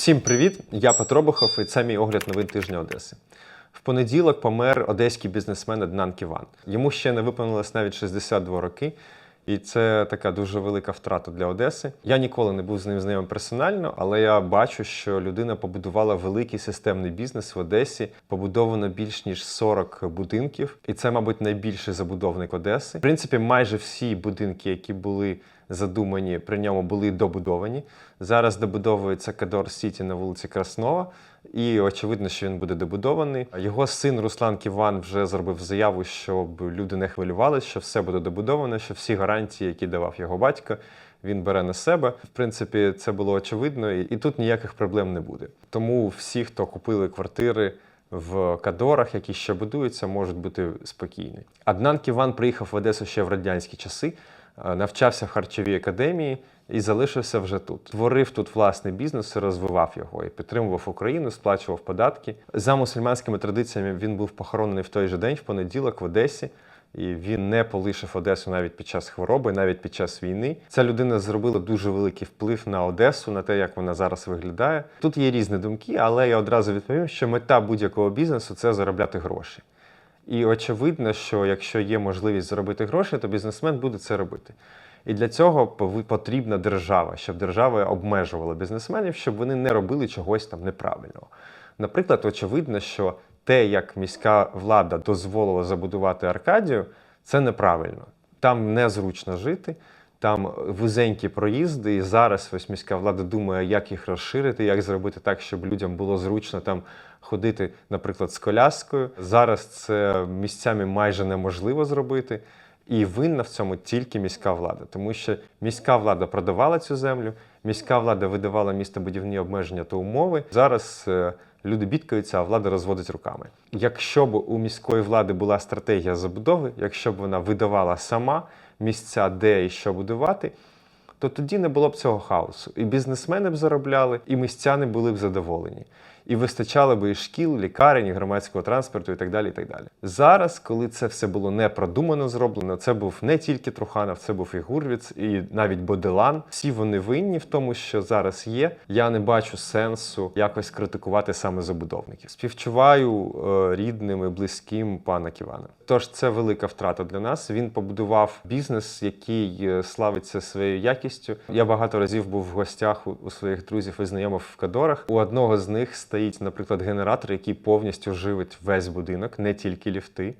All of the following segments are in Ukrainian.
Всім привіт! Я Петро Бохов і це мій огляд новин тижня Одеси. В понеділок помер одеський бізнесмен Аднан Ківан. Йому ще не виповнилось навіть 62 роки, і це така дуже велика втрата для Одеси. Я ніколи не був з ним знайомий персонально, але я бачу, що людина побудувала великий системний бізнес в Одесі. Побудовано більш ніж 40 будинків, і це, мабуть, найбільший забудовник Одеси. В принципі, майже всі будинки, які були задумані при ньому, були добудовані. Зараз добудовується Кадор Сіті на вулиці Краснова, і очевидно, що він буде добудований. Його син Руслан Ківан вже зробив заяву, щоб люди не хвилювалися, що все буде добудовано, що всі гарантії, які давав його батько, він бере на себе. В принципі, це було очевидно, і тут ніяких проблем не буде. Тому всі, хто купили квартири. В Кадорах, які ще будуються, можуть бути спокійні. Аднан Ківан приїхав в Одесу ще в радянські часи, навчався в харчовій академії і залишився вже тут. Творив тут власний бізнес, розвивав його і підтримував Україну, сплачував податки. За мусульманськими традиціями він був похоронений в той же день, в понеділок, в Одесі. І він не полишив Одесу навіть під час хвороби, навіть під час війни. Ця людина зробила дуже великий вплив на Одесу, на те, як вона зараз виглядає. Тут є різні думки, але я одразу відповім, що мета будь-якого бізнесу це заробляти гроші. І очевидно, що якщо є можливість заробити гроші, то бізнесмен буде це робити. І для цього потрібна держава, щоб держава обмежувала бізнесменів, щоб вони не робили чогось там неправильного. Наприклад, очевидно, що те, як міська влада дозволила забудувати Аркадію, це неправильно. Там незручно жити, там вузенькі проїзди, і зараз ось міська влада думає, як їх розширити, як зробити так, щоб людям було зручно там ходити, наприклад, з коляскою. Зараз це місцями майже неможливо зробити. І винна в цьому тільки міська влада, тому що міська влада продавала цю землю, міська влада видавала містобудівні обмеження та умови. Зараз е, люди бідкаються, а влада розводить руками. Якщо б у міської влади була стратегія забудови, якщо б вона видавала сама місця, де і що будувати, то тоді не було б цього хаосу. І бізнесмени б заробляли, і містяни були б задоволені. І вистачало б і шкіл, лікарень, і громадського транспорту і так далі. і так далі. Зараз, коли це все було не продумано зроблено, це був не тільки Труханов, це був і Гурвіц, і навіть Боделан. Всі вони винні в тому, що зараз є. Я не бачу сенсу якось критикувати саме забудовників. Співчуваю е, рідним і близьким пана Ківана. Тож це велика втрата для нас. Він побудував бізнес, який е, славиться своєю якістю. Я багато разів був в гостях у, у своїх друзів і знайомих в Кадорах. У одного з них стоїть, наприклад, генератор, який повністю живить весь будинок, не тільки ліфти.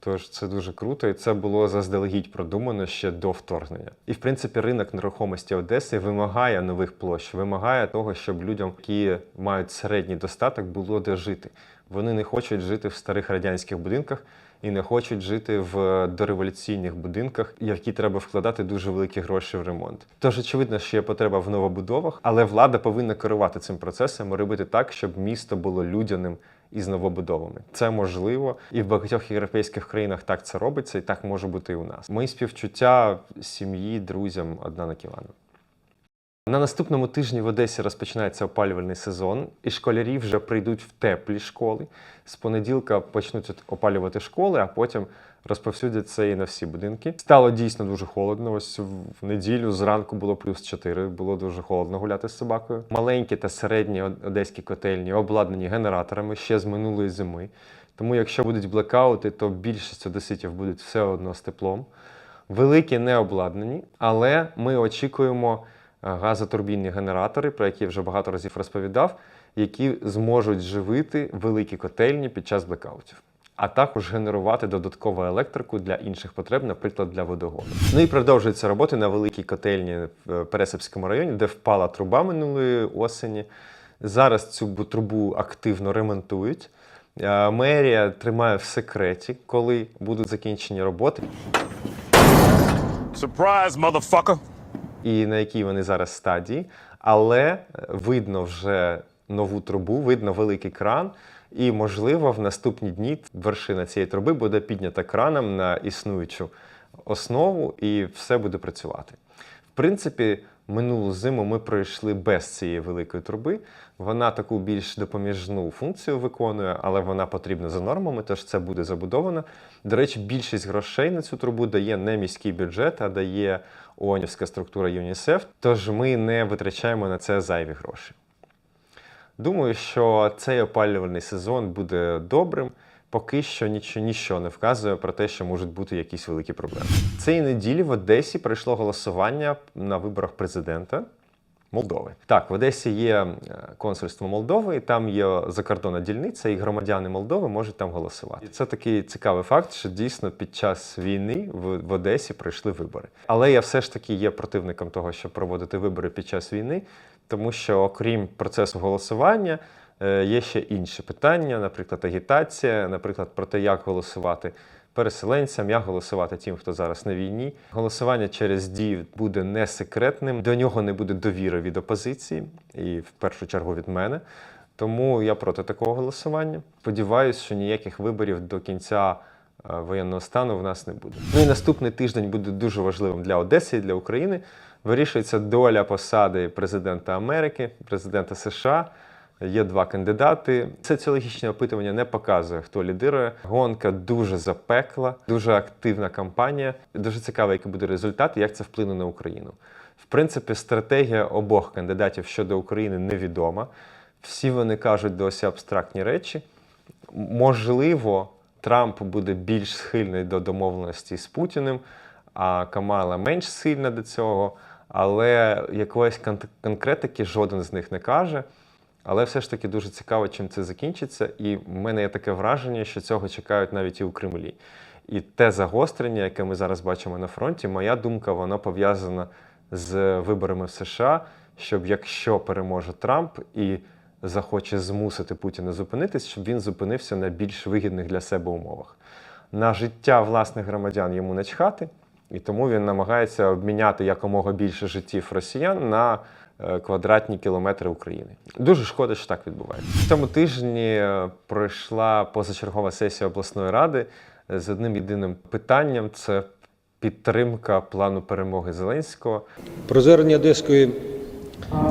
Тож це дуже круто, і це було заздалегідь продумано ще до вторгнення. І в принципі, ринок нерухомості Одеси вимагає нових площ, вимагає того, щоб людям, які мають середній достаток, було де жити. Вони не хочуть жити в старих радянських будинках і не хочуть жити в дореволюційних будинках, які треба вкладати дуже великі гроші в ремонт. Тож очевидно, що є потреба в новобудовах, але влада повинна керувати цим процесом і робити так, щоб місто було людяним із новобудовами. Це можливо, і в багатьох європейських країнах так це робиться, і так може бути і у нас. Мої співчуття сім'ї, друзям Аднана Ківана. На наступному тижні в Одесі розпочинається опалювальний сезон, і школярі вже прийдуть в теплі школи. З понеділка почнуть опалювати школи, а потім розповсюдять це і на всі будинки. Стало дійсно дуже холодно. Ось в неділю зранку було плюс 4, було дуже холодно гуляти з собакою. Маленькі та середні одеські котельні обладнані генераторами ще з минулої зими. Тому, якщо будуть блекаути, то більшість одеситів будуть все одно з теплом. Великі не обладнані, але ми очікуємо газотурбінні генератори, про які я вже багато разів розповідав, які зможуть живити великі котельні під час блекаутів. А також генерувати додаткову електрику для інших потреб, наприклад, для водогону. Ну і продовжуються роботи на великій котельні в Пересипському районі, де впала труба минулої осені. Зараз цю трубу активно ремонтують. Е, Мерія тримає в секреті, коли будуть закінчені роботи. Surprise, motherfucker! І на якій вони зараз стадії, але е, видно вже нову трубу, видно великий кран, і, можливо, в наступні дні вершина цієї труби буде піднята краном на існуючу основу, і все буде працювати. В принципі, минулу зиму ми пройшли без цієї великої труби. Вона таку більш допоміжну функцію виконує, але вона потрібна за нормами, тож це буде забудовано. До речі, більшість грошей на цю трубу дає не міський бюджет, а дає ООНівська структура ЮНІСЕФ. Тож ми не витрачаємо на це зайві гроші. Думаю, що цей опалювальний сезон буде добрим. Поки що нічого, нічого не вказує про те, що можуть бути якісь великі проблеми. Цієї неділі в Одесі пройшло голосування на виборах президента Молдови. Так, в Одесі є е, консульство Молдови, і там є закордонна дільниця, і громадяни Молдови можуть там голосувати. І це такий цікавий факт, що дійсно під час війни в, в Одесі пройшли вибори. Але я все ж таки є противником того, щоб проводити вибори під час війни, тому що окрім процесу голосування. Е, Є ще інші питання, наприклад, агітація, наприклад, про те, як голосувати переселенцям, як голосувати тим, хто зараз на війні. Голосування через дію буде не секретним, до нього не буде довіри від опозиції, і в першу чергу від мене. Тому я проти такого голосування. Сподіваюсь, що ніяких виборів до кінця е, воєнного стану в нас не буде. Ну і наступний тиждень буде дуже важливим для Одеси і для України. Вирішується доля посади президента Америки, президента США. Є два кандидати. Соціологічне опитування не показує, хто лідирує. Гонка дуже запекла, дуже активна кампанія. Дуже цікаво, який буде результат і як це вплине на Україну. В принципі, стратегія обох кандидатів щодо України невідома. Всі вони кажуть досі абстрактні речі. Можливо, Трамп буде більш схильний до домовленості з Путіним, а Камала менш схильна до цього. Але якоїсь кон- конкретики жоден з них не каже. Але все ж таки дуже цікаво, чим це закінчиться. І в мене є таке враження, що цього чекають навіть і у Кремлі. І те загострення, яке ми зараз бачимо на фронті, моя думка, воно пов'язана з виборами в США, щоб якщо переможе Трамп і захоче змусити Путіна зупинитись, щоб він зупинився на більш вигідних для себе умовах. На життя власних громадян йому начхати, і тому він намагається обміняти якомога більше життів росіян на е, квадратні кілометри України. Дуже шкода, що так відбувається. В цьому тижні е, пройшла позачергова сесія обласної ради з одним єдиним питанням: це підтримка плану перемоги Зеленського. Про звернення Одеської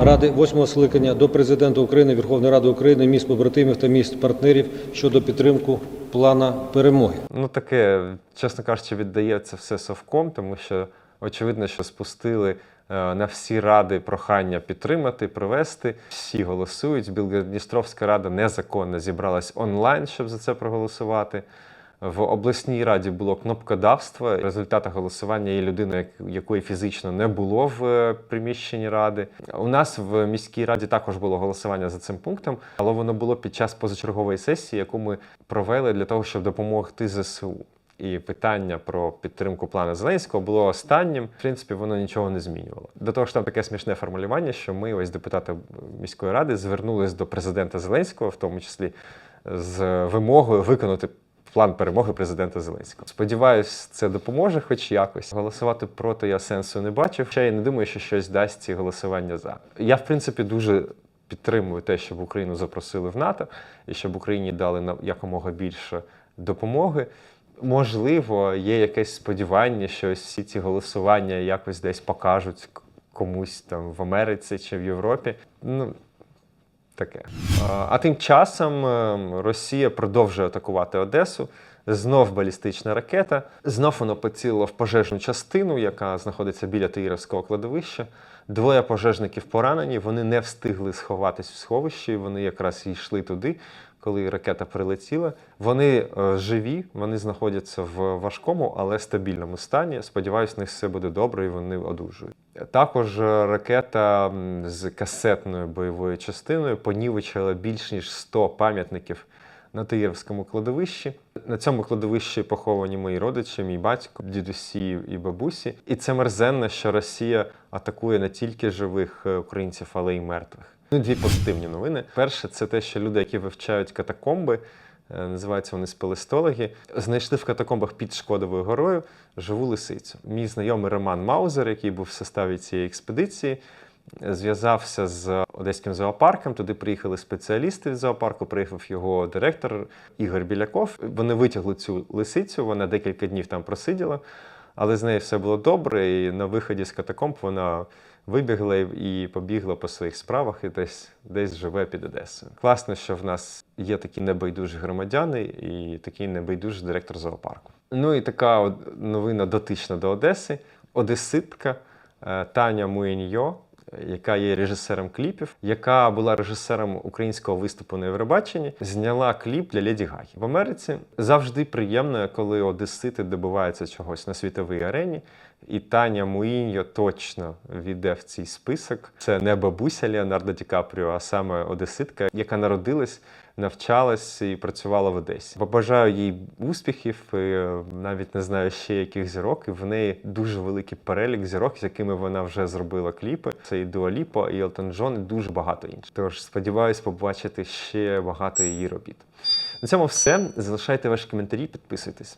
ради восьмого скликання до президента України, Верховної Ради України, міст побратимів та міст партнерів щодо підтримку плана перемоги. Ну, таке, чесно кажучи, віддається все совком, тому що очевидно, що спустили е, на всі ради прохання підтримати, провести. Всі голосують. Білгород-Дністровська рада незаконно зібралась онлайн, щоб за це проголосувати. В обласній раді було кнопкодавство. В результатах голосування є людина, якої фізично не було в е, приміщенні ради. У нас в міській раді також було голосування за цим пунктом, але воно було під час позачергової сесії, яку ми провели для того, щоб допомогти ЗСУ. І питання про підтримку плану Зеленського було останнім. В принципі, воно нічого не змінювало. До того ж, там таке смішне формулювання, що ми, ось депутати міської ради, звернулись до президента Зеленського, в тому числі з вимогою виконати план перемоги президента Зеленського. Сподіваюсь, це допоможе хоч якось. Голосувати проти я сенсу не бачив. Ще я не думаю, що щось дасть ці голосування за. Я, в принципі, дуже підтримую те, щоб Україну запросили в НАТО і щоб Україні дали якомога більше допомоги. Можливо, є якесь сподівання, що всі ці голосування якось десь покажуть комусь там в Америці чи в Європі. Ну, таке. А, тим часом ем, Росія продовжує атакувати Одесу. Знов балістична ракета. Знов воно поцілило в пожежну частину, яка знаходиться біля Таїровського кладовища. Двоє пожежників поранені. Вони не встигли сховатись в сховищі. Вони якраз йшли туди, коли ракета прилетіла. Вони е, живі, вони знаходяться в важкому, але стабільному стані. Сподіваюсь, в них все буде добре і вони одужують. Також е, ракета з касетною бойовою частиною понівечила більш ніж 100 пам'ятників на Таїрівському кладовищі. На цьому кладовищі поховані мої родичі, мій батько, дідусі і бабусі. І це мерзенно, що Росія атакує не тільки живих е, українців, але й мертвих. Ну, дві позитивні новини. Перше, це те, що люди, які вивчають катакомби, е, називаються вони спелестологи, знайшли в катакомбах під Шкодовою горою живу лисицю. Мій знайомий Роман Маузер, який був в составі цієї експедиції, зв'язався з одеським зоопарком. Туди приїхали спеціалісти з зоопарку, приїхав його директор Ігор Біляков. Вони витягли цю лисицю, вона декілька днів там просиділа, але з нею все було добре. І на виході з катакомб вона вибігла і побігла по своїх справах і десь, десь живе під Одесою. Класно, що в нас є такі небайдужі громадяни і такий небайдужий директор зоопарку. Ну і така новина дотична до Одеси. Одеситка е, Таня Муєньо яка є режисером кліпів, яка була режисером українського виступу на Євробаченні, зняла кліп для Леді Гагі. В Америці завжди приємно, коли одесити добиваються чогось на світовій арені. І Таня Муїньо точно війде в цей список. Це не бабуся Леонардо Ді Капріо, а саме одеситка, яка народилась, навчалась і працювала в Одесі. Побажаю їй успіхів, і е, навіть не знаю ще яких зірок. І в неї дуже великий перелік зірок, з якими вона вже зробила кліпи. Це і Дуа Ліпа, і Елтон Джон, і дуже багато інших. Тож сподіваюсь побачити ще багато її робіт. На цьому все. Залишайте ваші коментарі, підписуйтесь.